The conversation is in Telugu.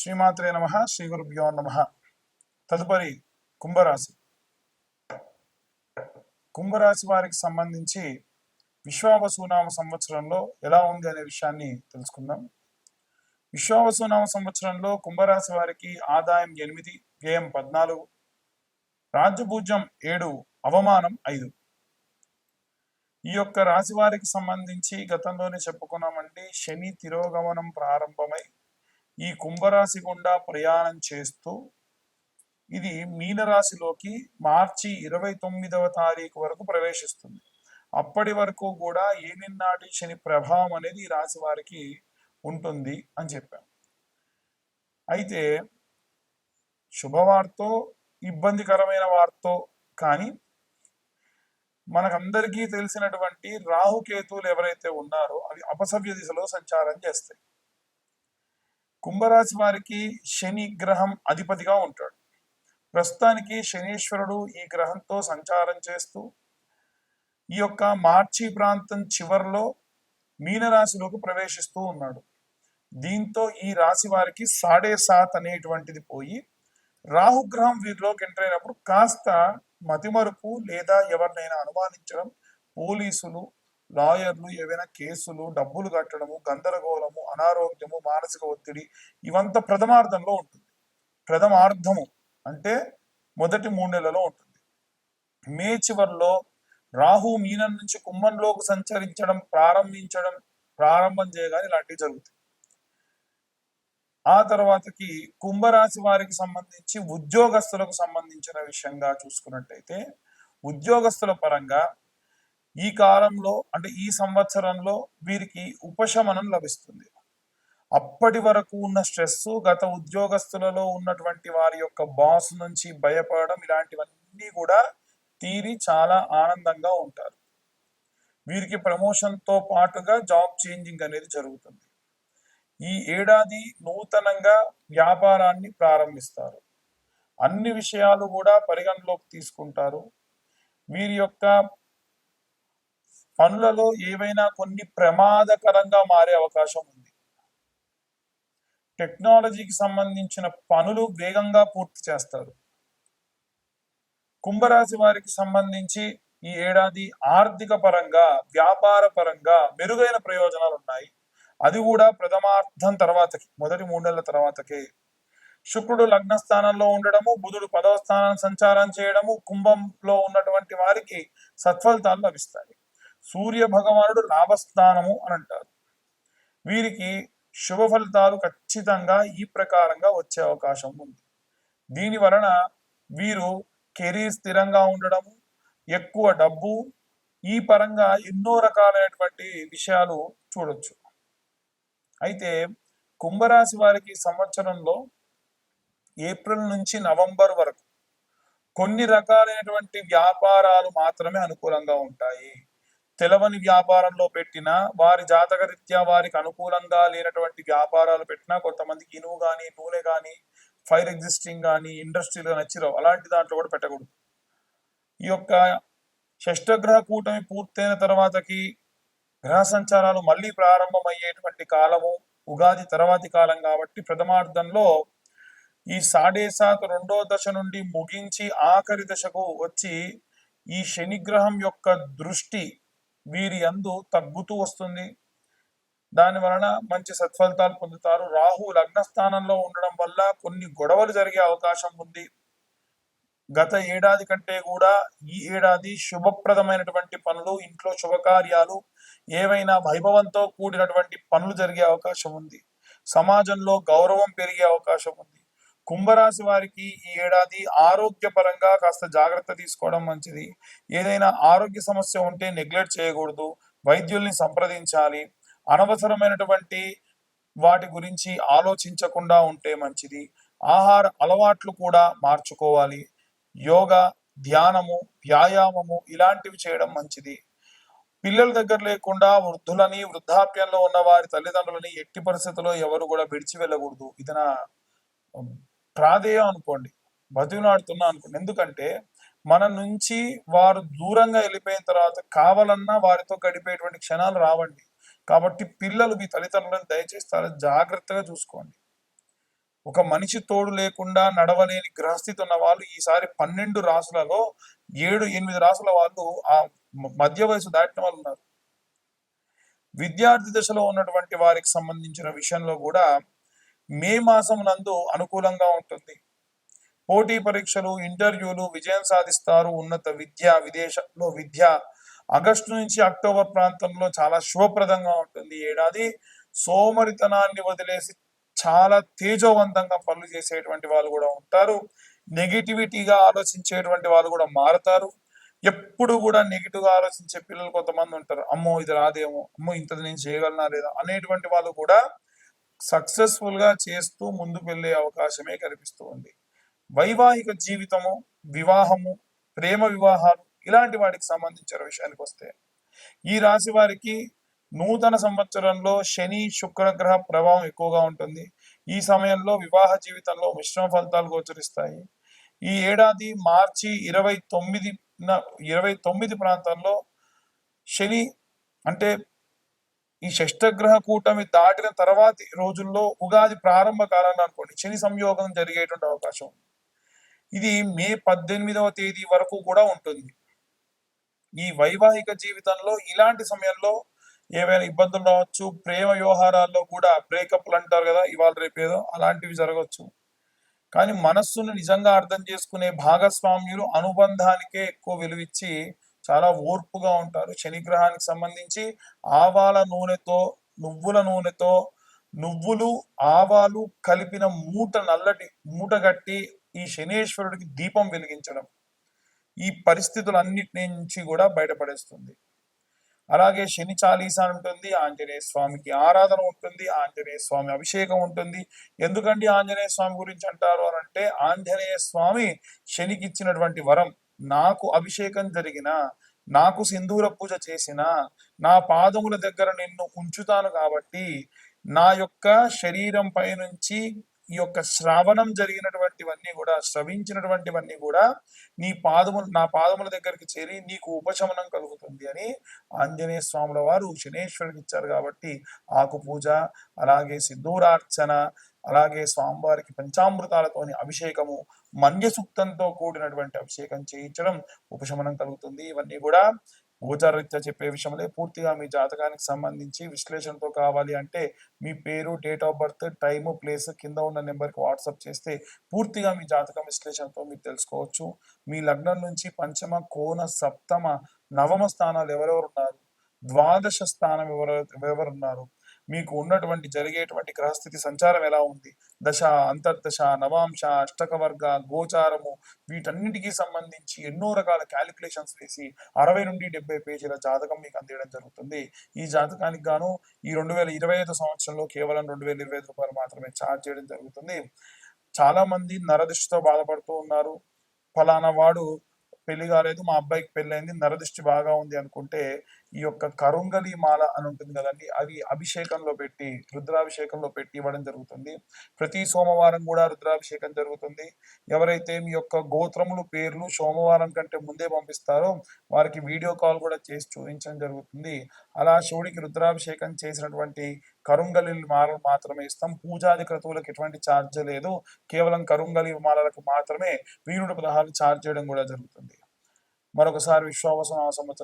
శ్రీమాత్రే నమ శ్రీ గురుభ్యో నమ. తదుపరి కుంభరాశి. కుంభరాశి వారికి సంబంధించి విశ్వావసునామ సంవత్సరంలో ఎలా ఉంది అనే విషయాన్ని తెలుసుకుందాం. విశ్వావసునామ సంవత్సరంలో కుంభరాశి వారికి ఆదాయం ఎనిమిది వ్యయం పద్నాలుగు రాజ్యభూజ్యం ఏడు అవమానం ఐదు. ఈ యొక్క రాశి వారికి సంబంధించి గతంలోనే చెప్పుకున్నామండి శని తిరోగమనం ప్రారంభమై ఈ కుంభరాశి గుండా ప్రయాణం చేస్తూ ఇది మీనరాశిలోకి మార్చి ఇరవై తొమ్మిదవ తారీఖు వరకు ప్రవేశిస్తుంది. అప్పటి వరకు కూడా ఏనినాటి శని ప్రభావం అనేది ఈ రాశి వారికి ఉంటుంది అని చెప్పాం. అయితే శుభవార్తో ఇబ్బందికరమైన వార్తో కానీ మనకందరికీ తెలిసినటువంటి రాహుకేతువులు ఎవరైతే ఉన్నారో అవి అపసవ్య దిశలో సంచారం చేస్తాయి. కుంభరాశి వారికి శని గ్రహం అధిపతిగా ఉంటాడు. ప్రస్తుతానికి శనీశ్వరుడు ఈ గ్రహంతో సంచారం చేస్తూ ఈ యొక్క మార్చి ప్రాంతం చివరిలో మీనరాశిలోకి ప్రవేశిస్తూ ఉన్నాడు. దీంతో ఈ రాశి వారికి సాడే సాత్ అనేటువంటిది పోయి రాహుగ్రహం వీరిలోకి ఎంటర్ అయినప్పుడు కాస్త మతిమరుపు లేదా ఎవరినైనా అనుమానించడం పోలీసులు లాయర్లు ఏవైనా కేసులు డబ్బులు కట్టడము గందరగోళము అనారోగ్యము మానసిక ఒత్తిడి ఇవంతా ప్రథమార్థంలో ఉంటుంది. ప్రథమార్థము అంటే మొదటి మూడు నెలలో ఉంటుంది. మే చివరిలో రాహు మీనం నుంచి కుంభంలోకి సంచరించడం ప్రారంభించడం ప్రారంభం చేయగానే ఇలాంటివి జరుగుతాయి. ఆ తర్వాతకి కుంభరాశి వారికి సంబంధించి ఉద్యోగస్తులకు సంబంధించిన విషయంగా చూసుకున్నట్టయితే ఉద్యోగస్తుల పరంగా ఈ కాలంలో అంటే ఈ సంవత్సరంలో వీరికి ఉపశమనం లభిస్తుంది. అప్పటి వరకు ఉన్న స్ట్రెస్ గత ఉద్యోగస్తులలో ఉన్నటువంటి వారి యొక్క బాస్ నుంచి భయపడడం ఇలాంటివన్నీ కూడా తీరి చాలా ఆనందంగా ఉంటారు. వీరికి ప్రమోషన్తో పాటుగా జాబ్ చేంజింగ్ అనేది జరుగుతుంది. ఈ ఏడాది నూతనంగా వ్యాపారాన్ని ప్రారంభిస్తారు. అన్ని విషయాలు కూడా పరిగణలోకి తీసుకుంటారు. వీరి యొక్క పనులలో ఏవైనా కొన్ని ప్రమాదకరంగా మారే అవకాశం ఉంది. టెక్నాలజీకి సంబంధించిన పనులు వేగంగా పూర్తి చేస్తారు. కుంభరాశి వారికి సంబంధించి ఈ ఏడాది ఆర్థిక పరంగా వ్యాపార పరంగా మెరుగైన ప్రయోజనాలు ఉన్నాయి. అది కూడా ప్రథమార్థం తర్వాతకి మొదటి మూడు నెలల తర్వాతకే. శుక్రుడు లగ్న స్థానంలో ఉండడము బుధుడు పదవ స్థానం సంచారం చేయడము కుంభంలో ఉన్నటువంటి వారికి సత్ఫలితాలు లభిస్తాయి. సూర్య భగవానుడు లాభస్థానము అని అంటారు. వీరికి శుభ ఫలితాలు ఖచ్చితంగా ఈ ప్రకారంగా వచ్చే అవకాశం ఉంది. దీని వలన వీరు కెరీర్ స్థిరంగా ఉండడము ఎక్కువ డబ్బు ఈ పరంగా ఎన్నో రకాలైనటువంటి విషయాలు చూడొచ్చు. అయితే కుంభరాశి వారికి సంవత్సరంలో ఏప్రిల్ నుంచి నవంబర్ వరకు కొన్ని రకాలైనటువంటి వ్యాపారాలు మాత్రమే అనుకూలంగా ఉంటాయి. తెలవని వ్యాపారంలో పెట్టిన వారి జాతక రీత్యా వారికి అనుకూలంగా లేనటువంటి వ్యాపారాలు పెట్టినా కొంతమందికి ఇనువు కానీ నూనె కానీ ఫైర్ ఎగ్జిస్టింగ్ కానీ ఇండస్ట్రీలు కానీ వచ్చిరావు అలాంటి దాంట్లో కూడా పెట్టకూడదు. ఈ యొక్క షష్టగ్రహ కూటమి పూర్తయిన తర్వాతకి గ్రహ సంచారాలు మళ్ళీ ప్రారంభమయ్యేటువంటి కాలము ఉగాది తర్వాతి కాలం కాబట్టి ప్రథమార్థంలో ఈ సాడే సాత్ రెండో దశ నుండి ముగించి ఆఖరి దశకు వచ్చి ఈ శనిగ్రహం యొక్క దృష్టి వీరి అందు తగ్గుతూ వస్తుంది. దాని వలన మంచి సత్ఫలితాలు పొందుతారు. రాహు లగ్న స్థానంలో ఉండడం వల్ల కొన్ని గొడవలు జరిగే అవకాశం ఉంది. గత ఏడాది కంటే కూడా ఈ ఏడాది శుభప్రదమైనటువంటి పనులు ఇంట్లో శుభకార్యాలు ఏవైనా వైభవంతో కూడినటువంటి పనులు జరిగే అవకాశం ఉంది. సమాజంలో గౌరవం పెరిగే అవకాశం ఉంది. కుంభరాశి వారికి ఈ ఏడాది ఆరోగ్యపరంగా కాస్త జాగ్రత్త తీసుకోవడం మంచిది. ఏదైనా ఆరోగ్య సమస్య ఉంటే నెగ్లెక్ట్ చేయకూడదు. వైద్యుల్ని సంప్రదించాలి. అనవసరమైనటువంటి వాటి గురించి ఆలోచించకుండా ఉంటే మంచిది. ఆహార అలవాట్లు కూడా మార్చుకోవాలి. యోగా ధ్యానము వ్యాయామము ఇలాంటివి చేయడం మంచిది. పిల్లల దగ్గర లేకుండా వృద్ధులని వృద్ధాప్యంలో ఉన్న వారి తల్లిదండ్రులని ఎట్టి పరిస్థితుల్లో ఎవరు కూడా విడిచి వెళ్ళకూడదు. ఇది నా ప్రాధేయం అనుకోండి బతిలాడుతున్నా అనుకోండి. ఎందుకంటే మన నుంచి వారు దూరంగా వెళ్ళిపోయిన తర్వాత కావాలన్నా వారితో గడిపేటువంటి క్షణాలు రావండి. కాబట్టి పిల్లలు మీ తల్లిదండ్రులను దయచేసి చాలా జాగ్రత్తగా చూసుకోండి. ఒక మనిషి తోడు లేకుండా నడవలేని గ్రహస్థితి ఉన్న వాళ్ళు ఈసారి పన్నెండు రాసులలో ఏడు ఎనిమిది రాసుల వాళ్ళు ఆ మధ్య వయసు దాటిన వాళ్ళు ఉన్నారు. విద్యార్థి దశలో ఉన్నటువంటి వారికి సంబంధించిన విషయంలో కూడా మే మాసం నందు అనుకూలంగా ఉంటుంది. పోటీ పరీక్షలు ఇంటర్వ్యూలు విజయం సాధిస్తారు. ఉన్నత విద్య విదేశంలో విద్య ఆగస్టు నుంచి అక్టోబర్ ప్రాంతంలో చాలా శుభప్రదంగా ఉంటుంది. ఏడాది సోమరితనాన్ని వదిలేసి చాలా తేజోవంతంగా పనులు చేసేటువంటి వాళ్ళు కూడా ఉంటారు. నెగిటివిటీగా ఆలోచించేటువంటి వాళ్ళు కూడా మారతారు. ఎప్పుడు కూడా నెగిటివ్గా ఆలోచించే పిల్లలు కొంతమంది ఉంటారు. అమ్మో ఇది రాదేమో అమ్మో ఇంతది నేను చేయగలనా లేదా అనేటువంటి వాళ్ళు కూడా సక్సెస్ఫుల్గా చేస్తూ ముందుకు వెళ్ళే అవకాశమే కనిపిస్తూ ఉంది. వైవాహిక జీవితము వివాహము ప్రేమ వివాహాలు ఇలాంటి వాటికి సంబంధించిన విషయానికి వస్తే ఈ రాశి వారికి నూతన సంవత్సరంలో శని శుక్రగ్రహ ప్రభావం ఎక్కువగా ఉంటుంది. ఈ సమయంలో వివాహ జీవితంలో మిశ్రమ ఫలితాలు గోచరిస్తాయి. ఈ ఏడాది మార్చి ఇరవై తొమ్మిది ఇరవై తొమ్మిది ప్రాంతంలో శని అంటే ఈ షష్టగ్రహ కూటమి దాటిన తర్వాతి రోజుల్లో ఉగాది ప్రారంభ కాలంలో అనుకోండి శని సంయోగం జరిగేటువంటి అవకాశం ఉంది. ఇది మే పద్దెనిమిదవ తేదీ వరకు కూడా ఉంటుంది. ఈ వైవాహిక జీవితంలో ఇలాంటి సమయంలో ఏవైనా ఇబ్బందులు రావచ్చు ప్రేమ వ్యవహారాల్లో కూడా బ్రేకప్లు అంటారు కదా ఇవాళ రేపేదో అలాంటివి జరగవచ్చు కానీ మనస్సును నిజంగా అర్థం చేసుకునే భాగస్వామ్యులు అనుబంధానికే ఎక్కువ విలువిచ్చి చాలా ఓర్పుగా ఉంటారు. శనిగ్రహానికి సంబంధించి ఆవాల నూనెతో నువ్వుల నూనెతో నువ్వులు ఆవాలు కలిపిన మూట నల్లటి మూట కట్టి ఈ శనేశ్వరుడికి దీపం వెలిగించడం ఈ పరిస్థితులన్నిటి నుంచి కూడా బయటపడేస్తుంది. అలాగే శని చాలీసా ఉంటుంది ఆంజనేయ స్వామికి ఆరాధన ఉంటుంది ఆంజనేయ స్వామి అభిషేకం ఉంటుంది. ఎందుకంటే ఆంజనేయ స్వామి గురించి అంటారు అని అంటే ఆంజనేయ స్వామి శనికి ఇచ్చినటువంటి వరం నాకు అభిషేకం జరిగిన నాకు సింధూర పూజ చేసిన నా పాదముల దగ్గర నిన్ను ఉంచుతాను కాబట్టి నా యొక్క శరీరం పై నుంచి ఈ యొక్క శ్రావణం జరిగినటువంటివన్నీ కూడా శ్రవించినటువంటివన్నీ కూడా నీ పాదములు నా పాదముల దగ్గరికి చేరి నీకు ఉపశమనం కలుగుతుంది అని ఆంజనేయ స్వాముల వారు శనేశ్వరుడికి ఇచ్చారు కాబట్టి ఆకు పూజ అలాగే సింధూరార్చన అలాగే స్వామివారికి పంచామృతాలతోని అభిషేకము మన్యసూక్తంతో కూడినటువంటి అభిషేకం చేయించడం ఉపశమనం కలుగుతుంది. ఇవన్నీ కూడా గోచారరీత్యా చెప్పే విషయంలో పూర్తిగా మీ జాతకానికి సంబంధించి విశ్లేషణతో కావాలి అంటే మీ పేరు date of birth time place కింద ఉన్న నెంబర్కి వాట్సాప్ చేస్తే పూర్తిగా మీ జాతకం విశ్లేషణతో మీరు తెలుసుకోవచ్చు. మీ లగ్నం నుంచి పంచమ కోన సప్తమ నవమ స్థానాలు ఎవరెవరు ఉన్నారు? ద్వాదశ స్థానం ఎవరు ఎవరున్నారు? మీకు ఉన్నటువంటి జరిగేటువంటి గ్రహస్థితి సంచారం ఎలా ఉంది? దశ అంతర్దశ నవాంశ అష్టక వర్గ గోచారము వీటన్నిటికీ సంబంధించి ఎన్నో రకాల క్యాలిక్యులేషన్స్ వేసి అరవై నుండి డెబ్బై పేజీల జాతకం మీకు అందించడం జరుగుతుంది. ఈ జాతకానికి గాను ఈ రెండు వేల ఇరవై ఐదు సంవత్సరంలో కేవలం రెండు వేల ఇరవై ఐదు రూపాయలు మాత్రమే ఛార్జ్ చేయడం జరుగుతుంది. చాలా మంది నరదృష్టితో బాధపడుతూ ఉన్నారు. ఫలానా వాడు పెళ్ళి కాలేదు మా అబ్బాయికి పెళ్ళైంది నరదృష్టి బాగా ఉంది అనుకుంటే ఈ యొక్క కరుంగలి మాల అని ఉంటుంది కదండి అవి అభిషేకంలో పెట్టి రుద్రాభిషేకంలో పెట్టి ఇవ్వడం జరుగుతుంది. ప్రతి సోమవారం కూడా రుద్రాభిషేకం జరుగుతుంది. ఎవరైతే మీ యొక్క గోత్రములు పేర్లు సోమవారం కంటే ముందే పంపిస్తారో వారికి వీడియో కాల్ కూడా చేసి చూపించడం జరుగుతుంది. అలా శివుడికి రుద్రాభిషేకం చేసినటువంటి కరుంగలి మాలలు మాత్రమే ఇస్తాం. పూజాది క్రతువులకు ఎటువంటి ఛార్జ్ లేదు. కేవలం కరుంగలి మాలలకు మాత్రమే వీరుడు పదహారు ఛార్జ్ చేయడం కూడా జరుగుతుంది. మరొకసారి విశ్వావసన సంవత్సరం